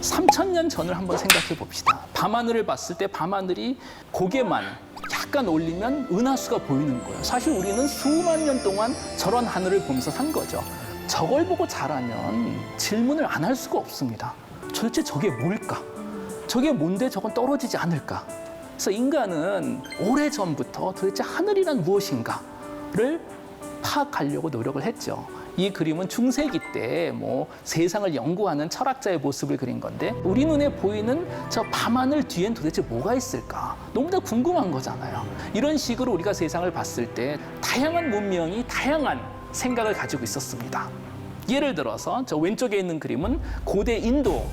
3천년 전을 한번 생각해 봅시다. 밤하늘을 봤을 때 밤하늘이 고개만 약간 올리면 은하수가 보이는 거예요. 사실 우리는 수만 년 동안 저런 하늘을 보면서 산 거죠. 저걸 보고 자라면 질문을 안 할 수가 없습니다. 도대체 저게 뭘까? 저게 뭔데 저건 떨어지지 않을까? 그래서 인간은 오래 전부터 도대체 하늘이란 무엇인가를 파악하려고 노력을 했죠. 이 그림은 중세기 때 뭐 세상을 연구하는 철학자의 모습을 그린 건데 우리 눈에 보이는 저 밤하늘 뒤엔 도대체 뭐가 있을까? 너무나 궁금한 거잖아요. 이런 식으로 우리가 세상을 봤을 때 다양한 문명이 다양한 생각을 가지고 있었습니다. 예를 들어서 저 왼쪽에 있는 그림은 고대 인도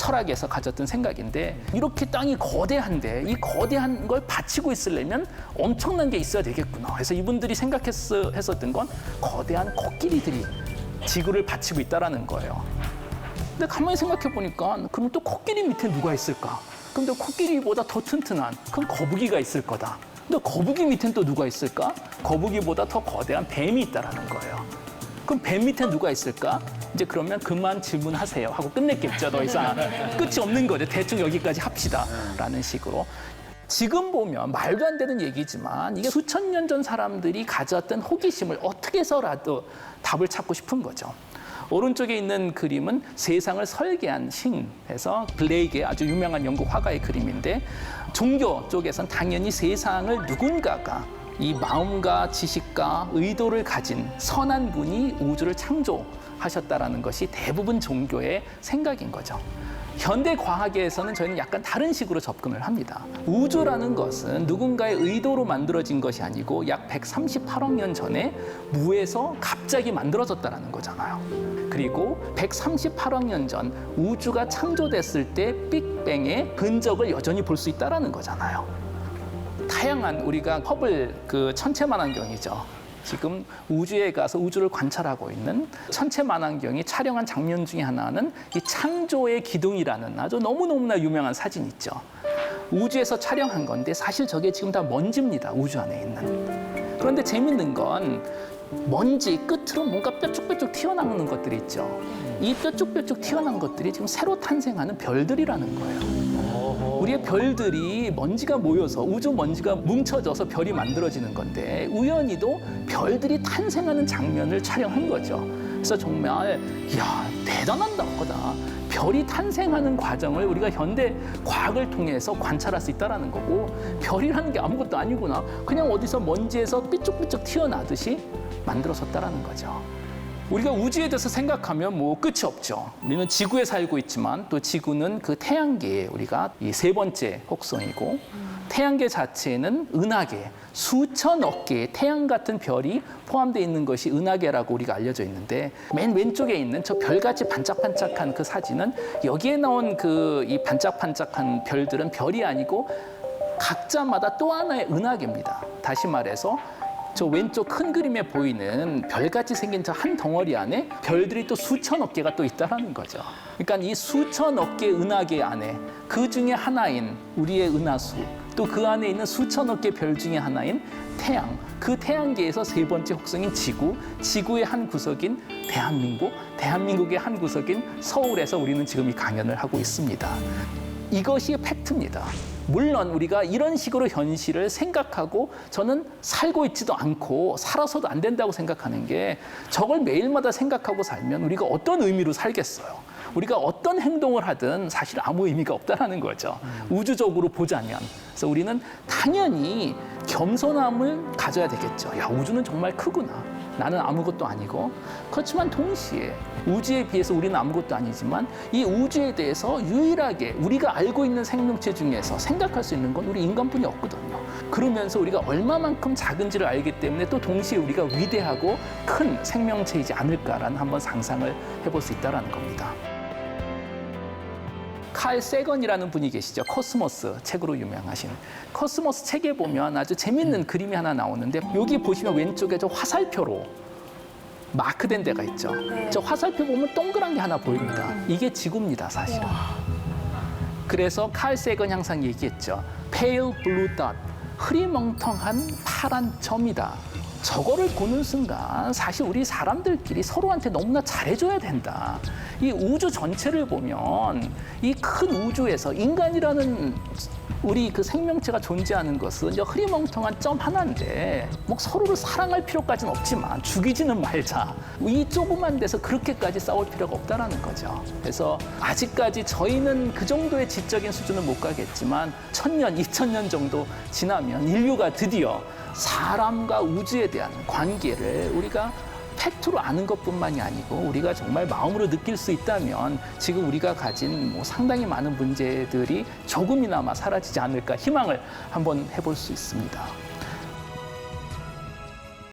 철학에서 가졌던 생각인데 이렇게 땅이 거대한데 이 거대한 걸 받치고 있으려면 엄청난 게 있어야 되겠구나. 그래서 이분들이 생각했었던 건 거대한 코끼리들이 지구를 받치고 있다라는 거예요. 근데 가만히 생각해 보니까 그럼 또 코끼리 밑에 누가 있을까? 그럼 또 코끼리보다 더 튼튼한 그럼 거북이가 있을 거다. 근데 거북이 밑엔 또 누가 있을까? 거북이보다 더 거대한 뱀이 있다라는 거예요. 그럼 뱀 밑에 누가 있을까? 이제 그러면 그만 질문하세요 하고 끝냈겠죠. 더 이상 끝이 없는 거죠. 대충 여기까지 합시다라는 식으로. 지금 보면 말도 안 되는 얘기지만 이게 수천 년 전 사람들이 가졌던 호기심을 어떻게 해서라도 답을 찾고 싶은 거죠. 오른쪽에 있는 그림은 세상을 설계한 신에서 블레이크의 아주 유명한 영국 화가의 그림인데 종교 쪽에선 당연히 세상을 누군가가 이 마음과 지식과 의도를 가진 선한 분이 우주를 창조하셨다라는 것이 대부분 종교의 생각인 거죠. 현대 과학에서는 저희는 약간 다른 식으로 접근을 합니다. 우주라는 것은 누군가의 의도로 만들어진 것이 아니고 약 138억 년 전에 무에서 갑자기 만들어졌다는 거잖아요. 그리고 138억 년 전 우주가 창조됐을 때 빅뱅의 흔적을 여전히 볼 수 있다는 거잖아요. 다양한 우리가 허블 그 천체 만환경이죠. 지금 우주에 가서 우주를 관찰하고 있는 천체 만환경이 촬영한 장면 중에 하나는 이 창조의 기둥이라는 아주 너무너무나 유명한 사진 있죠. 우주에서 촬영한 건데 사실 저게 지금 다 먼지입니다. 우주 안에 있는. 그런데 재밌는 건 먼지 끝으로 뭔가 뾰족뾰족 튀어나오는 것들이 있죠. 이 뾰족뾰족 튀어나온 것들이 지금 새로 탄생하는 별들이라는 거예요. 우리의 별들이 먼지가 모여서 우주 먼지가 뭉쳐져서 별이 만들어지는 건데 우연히도 별들이 탄생하는 장면을 촬영한 거죠. 그래서 정말 야 대단한다 거다. 별이 탄생하는 과정을 우리가 현대 과학을 통해서 관찰할 수 있다라는 거고 별이라는 게 아무것도 아니구나. 그냥 어디서 먼지에서 삐쭉삐쭉 튀어나듯이 만들어졌다라는 거죠. 우리가 우주에 대해서 생각하면 뭐 끝이 없죠. 우리는 지구에 살고 있지만 또 지구는 그 태양계의 우리가 이 세 번째 혹성이고 태양계 자체는 은하계 수천억 개의 태양 같은 별이 포함되어 있는 것이 은하계라고 우리가 알려져 있는데 맨 왼쪽에 있는 저 별같이 반짝반짝한 그 사진은 여기에 나온 그 이 반짝반짝한 별들은 별이 아니고 각자마다 또 하나의 은하계입니다. 다시 말해서 저 왼쪽 큰 그림에 보이는 별같이 생긴 저 한 덩어리 안에 별들이 또 수천억 개가 또 있다라는 거죠. 그러니까 이 수천억 개 은하계 안에 그 중에 하나인 우리의 은하수 또 그 안에 있는 수천억 개 별 중에 하나인 태양 그 태양계에서 세 번째 혹성인 지구 지구의 한 구석인 대한민국 대한민국의 한 구석인 서울에서 우리는 지금 이 강연을 하고 있습니다. 이것이 팩트입니다. 물론 우리가 이런 식으로 현실을 생각하고 저는 살고 있지도 않고 살아서도 안 된다고 생각하는 게 저걸 매일마다 생각하고 살면 우리가 어떤 의미로 살겠어요. 우리가 어떤 행동을 하든 사실 아무 의미가 없다라는 거죠. 우주적으로 보자면. 그래서 우리는 당연히 겸손함을 가져야 되겠죠. 야, 우주는 정말 크구나. 나는 아무것도 아니고. 그렇지만 동시에 우주에 비해서 우리는 아무것도 아니지만 이 우주에 대해서 유일하게 우리가 알고 있는 생명체 중에서 생각할 수 있는 건 우리 인간뿐이 없거든요. 그러면서 우리가 얼마만큼 작은지를 알기 때문에 또 동시에 우리가 위대하고 큰 생명체이지 않을까라는 한번 상상을 해볼 수 있다라는 겁니다. 칼 세건이라는 분이 계시죠. 코스모스 책으로 유명하신. 코스모스 책에 보면 아주 재밌는 그림이 하나 나오는데 여기 보시면 왼쪽에 저 화살표로 마크된 데가 있죠. 저 화살표 보면 동그란 게 하나 보입니다. 이게 지구입니다, 사실은. 그래서 칼 세건 항상 얘기했죠. pale blue dot. 흐리멍텅한 파란 점이다. 저거를 보는 순간 사실 우리 사람들끼리 서로한테 너무나 잘해줘야 된다. 이 우주 전체를 보면 이 큰 우주에서 인간이라는 우리 그 생명체가 존재하는 것은 이제 흐리멍텅한 점 하나인데 뭐 서로를 사랑할 필요까지는 없지만 죽이지는 말자 이 조그만 데서 그렇게까지 싸울 필요가 없다라는 거죠. 그래서 아직까지 저희는 그 정도의 지적인 수준은 못 가겠지만 천년, 이천 년 정도 지나면 인류가 드디어 사람과 우주에 대한 관계를 우리가 팩트로 아는 것뿐만이 아니고 우리가 정말 마음으로 느낄 수 있다면 지금 우리가 가진 뭐 상당히 많은 문제들이 조금이나마 사라지지 않을까 희망을 한번 해볼 수 있습니다.